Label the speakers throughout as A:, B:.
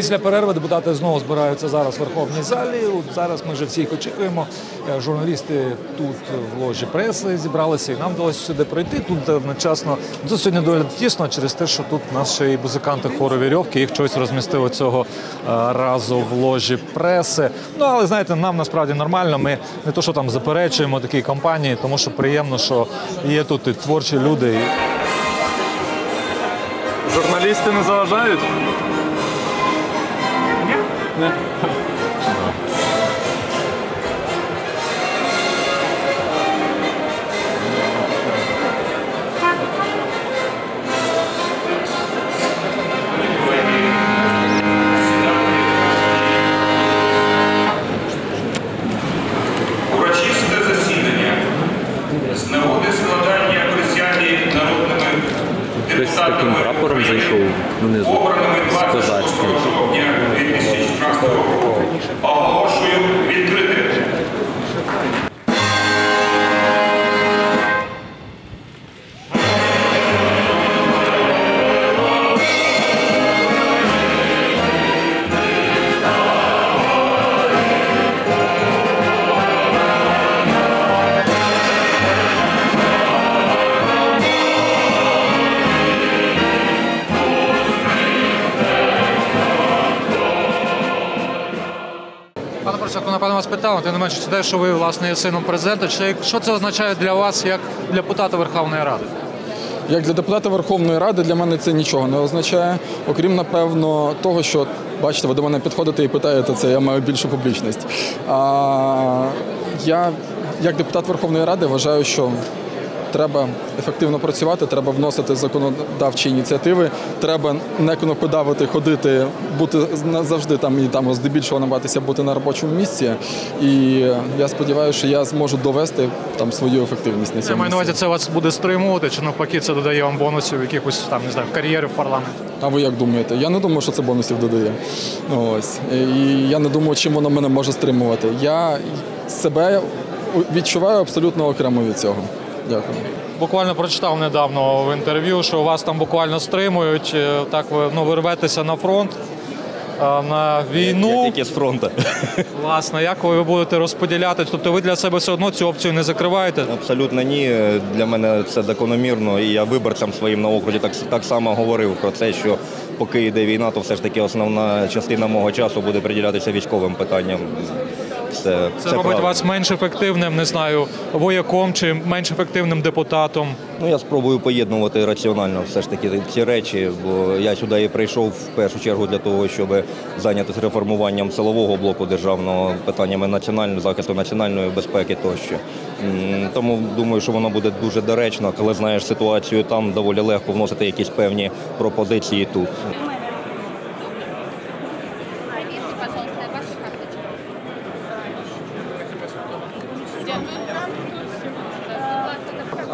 A: Після перерви депутати знову збираються зараз в Верховній залі. От зараз ми вже всіх очікуємо. Е, Журналісти тут в ложі преси зібралися, і нам вдалося сюди пройти. Тут одночасно тут сьогодні доволі тісно через те, що тут наші музиканти хору вірьовки їх щось розмістили цього е, разу в ложі преси. Ну але знаєте, нам насправді нормально. Ми не то, що там заперечуємо такій компанії, тому що приємно, що є тут і творчі люди.
B: Журналісти не заважають?
C: Народними
D: Хтось з таким прапором зайшов
C: обраними
D: з козацьким.
A: Порошенко, напевно, вас питав, ти не менше те, що ви власне є сином президента. Чи що це означає для вас як для депутата Верховної Ради?
E: Як для депутата Верховної Ради для мене це нічого не означає, окрім напевно того, що бачите, ви до мене підходите і питаєте це, я маю більшу публічність. А, я, як депутат Верховної Ради, вважаю, що треба ефективно працювати, треба вносити законодавчі ініціативи, треба не кнопкодавити, ходити, бути завжди там і там здебільшого намагатися бути на робочому місці. І я сподіваюся, що я зможу довести там свою ефективність на
A: Я
E: цьому.
A: маю на увазі, це вас буде стримувати, чи навпаки це додає вам бонусів якихось там не знаю кар'єри в парламенті?
E: А ви як думаєте? Я не думаю, що це бонусів додає. Ось. І я не думаю, чим воно мене може стримувати. Я себе відчуваю абсолютно окремо від цього. Дякую.
A: Буквально прочитав недавно в інтерв'ю, що вас там буквально стримують. е, Так ви ну ви рветеся на фронт. На війну,
D: Тільки з фронту.
A: власне, як ви будете розподіляти? Тобто ви для себе все одно цю опцію не закриваєте?
D: Абсолютно ні. Для мене це закономірно. І я виборцям своїм на округі так, так само говорив про це, що поки йде війна, то все ж таки основна частина мого часу буде приділятися військовим питанням. Це,
A: Це, робить
D: правда.
A: вас менш ефективним, не знаю, вояком чи менш ефективним депутатом.
D: Ну, я спробую поєднувати раціонально все ж таки ці речі, бо я сюди і прийшов в першу чергу для того, щоб зайнятися реформуванням силового блоку державного питаннями національного захисту національної безпеки тощо. Тому думаю, що воно буде дуже доречно, коли знаєш ситуацію там, доволі легко вносити якісь певні пропозиції тут.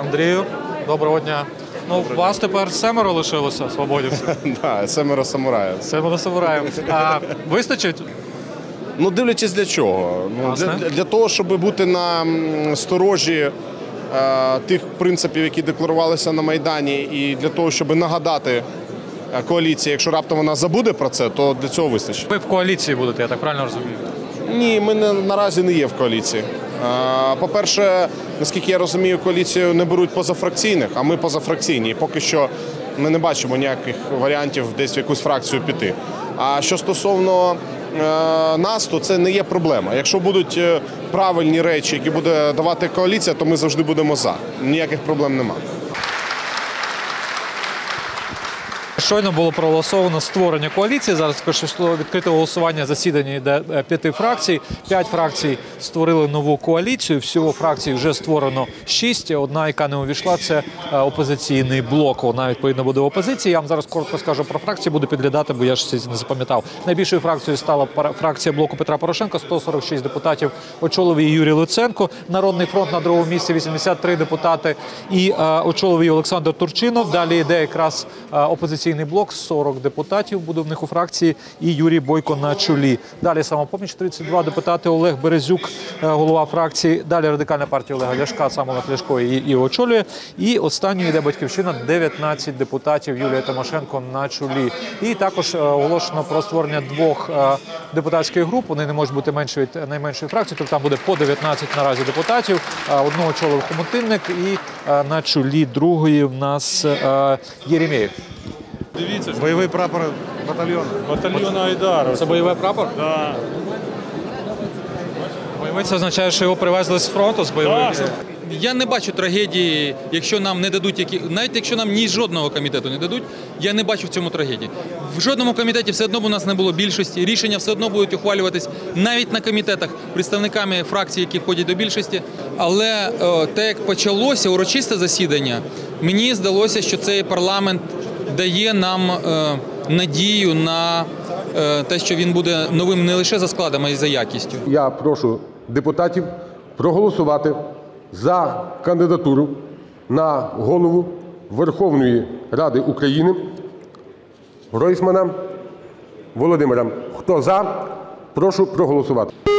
A: Андрію, доброго дня. Ну, у вас тепер семеро лишилося свободівців.
B: Так, семеро самураїв.
A: Семеро самураїв. А вистачить?
B: Ну, дивлячись для чого. Ну,
A: Власне.
B: для, для того, щоб бути на м, сторожі е, тих принципів, які декларувалися на Майдані, і для того, щоб нагадати е, коаліції, якщо раптом вона забуде про це, то для цього вистачить.
A: Ви в коаліції будете, я так правильно розумію?
B: Ні, ми не, наразі не є в коаліції. По-перше, наскільки я розумію, коаліцію не беруть позафракційних, а ми позафракційні. Поки що ми не бачимо ніяких варіантів десь в якусь фракцію піти. А що стосовно е, нас, то це не є проблема. Якщо будуть е, правильні речі, які буде давати коаліція, то ми завжди будемо за. Ніяких проблем немає.
A: Щойно було проголосовано створення коаліції. Зараз відкрите голосування засідання йде е, п'яти фракцій. П'ять фракцій створили нову коаліцію. Всього фракцій вже створено шість. Одна, яка не увійшла, це е, опозиційний блок. Вона відповідно буде в опозиції. Я вам зараз коротко скажу про фракції, буду підглядати, бо я ж це не запам'ятав. Найбільшою фракцією стала фракція блоку Петра Порошенка. 146 депутатів очолив її Юрій Луценко. Народний фронт на другому місці 83 депутати. І е, очолив її Олександр Турчинов. Далі йде якраз опозиційна опозиційний блок 40 депутатів буде в них у фракції, і Юрій Бойко на чолі. Далі самопоміч 32 депутати. Олег Березюк, е, голова фракції. Далі радикальна партія Олега Ляшка, сам Олег Ляшко і очолює. І останньою йде батьківщина 19 депутатів. Юлія Тимошенко на чолі. І також е, оголошено про створення двох е, депутатських груп. Вони не можуть бути менші від найменшої фракції. Тобто там буде по 19 наразі депутатів. Одного очолив Хомутинник і на чолі другої в нас е, Єремєєв.
F: Бойовий прапор батальйону.
G: Батальйон Айдар.
A: Це бойовий прапор?
G: Да.
A: Бойовий це означає, що його привезли з фронту з бойової.
G: Так.
H: Я не бачу трагедії, якщо нам не дадуть які, навіть якщо нам ні жодного комітету не дадуть, я не бачу в цьому трагедії. В жодному комітеті все одно б у нас не було більшості. Рішення все одно будуть ухвалюватись навіть на комітетах представниками фракцій, які входять до більшості. Але е, те, як почалося урочисте засідання, мені здалося, що цей парламент дає нам е, надію на е, те, що він буде новим не лише за складом, а й за якістю.
I: Я прошу депутатів проголосувати за кандидатуру на голову Верховної Ради України Гройсмана Володимира. Хто за, прошу проголосувати.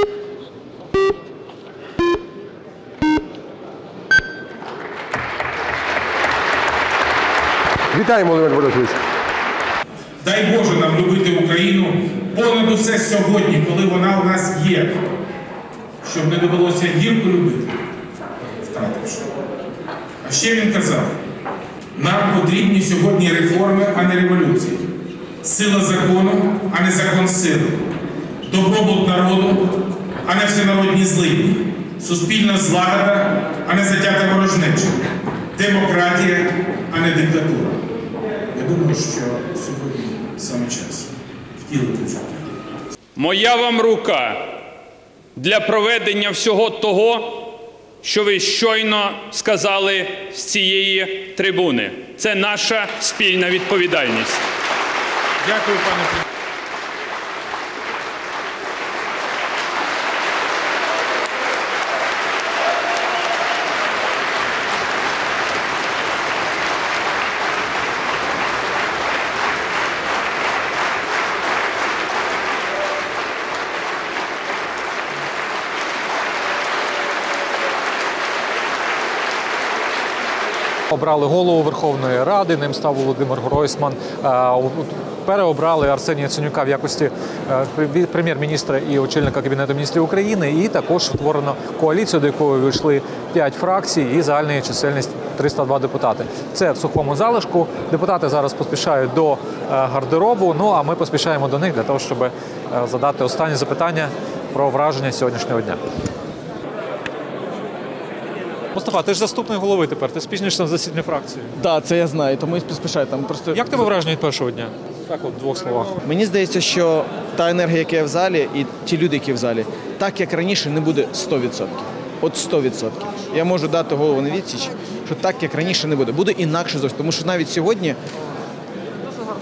I: Вітаємо, Володимир Борисович.
J: Дай Боже нам любити Україну понад усе сьогодні, коли вона у нас є, щоб не довелося гірко любити, втративши. А ще він казав: нам потрібні сьогодні реформи, а не революції. Сила закону, а не закон сили. Добробут народу, а не всенародні злидні. Суспільна злагода, а не затята ворожнеча. Демократія, а не диктатура. Я думаю, що сьогодні саме час втілити в життя.
G: Моя вам рука для проведення всього того, що ви щойно сказали з цієї трибуни. Це наша спільна відповідальність.
J: Дякую, пане
A: Обрали голову Верховної Ради, ним став Володимир Гройсман. Е, Переобрали Арсенія Яценюка в якості е, прем'є- прем'єр-міністра і очільника Кабінету міністрів України. І також створено коаліцію, до якої вийшли 5 фракцій і загальна чисельність 302 депутати. Це в сухому залишку. Депутати зараз поспішають до е, гардеробу. Ну а ми поспішаємо до них для того, щоб задати останні запитання про враження сьогоднішнього дня. Мустафа, ти ж заступник голови тепер. Ти спізнишся на засідання фракції.
E: Так, це я знаю, тому і поспішаю. Там просто
A: Як тебе враження від першого дня? Так, от в двох словах.
K: Мені здається, що та енергія, яка є в залі, і ті люди, які в залі, так як раніше, не буде 100%. От 100%. Я можу дати голову на відсіч, що так як раніше не буде. Буде інакше зовсім. Тому що навіть сьогодні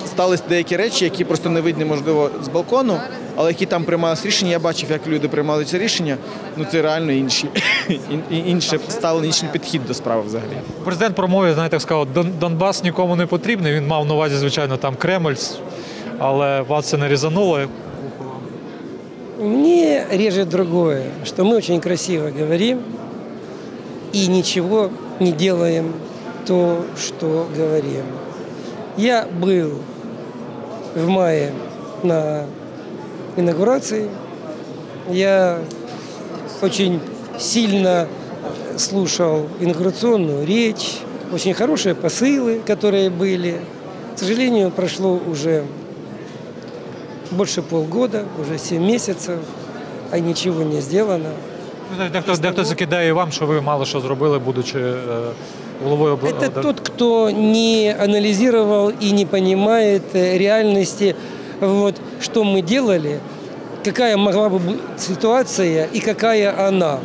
K: стались деякі речі, які просто не видні, можливо, з балкону, але які там приймалися рішення. Я бачив, як люди приймали це рішення. Ну це реально інші, ін- ін- інше ставлення, інший підхід до справи взагалі.
A: Президент промові, знаєте, сказав, Донбас нікому не потрібний. Він мав на увазі, звичайно, там Кремль, але вас це не різануло.
L: Мне режет другое, что мы очень красиво говорим и ничего не делаем то, что говорим. Я был в мае на инаугурации. Я очень сильно слушал инаугурационную речь, очень хорошие посылы, которые были. К сожалению, прошло уже больше полгода, уже 7 месяцев, а ничего не сделано.
A: Ну, Дехто, дехто закидає і вам, що ви мало що зробили, будучи е, головою обла-
L: Это тот, кто не анализировал и не понимает э, реальности, вот, что мы делали, какая могла бы быть ситуация и какая она.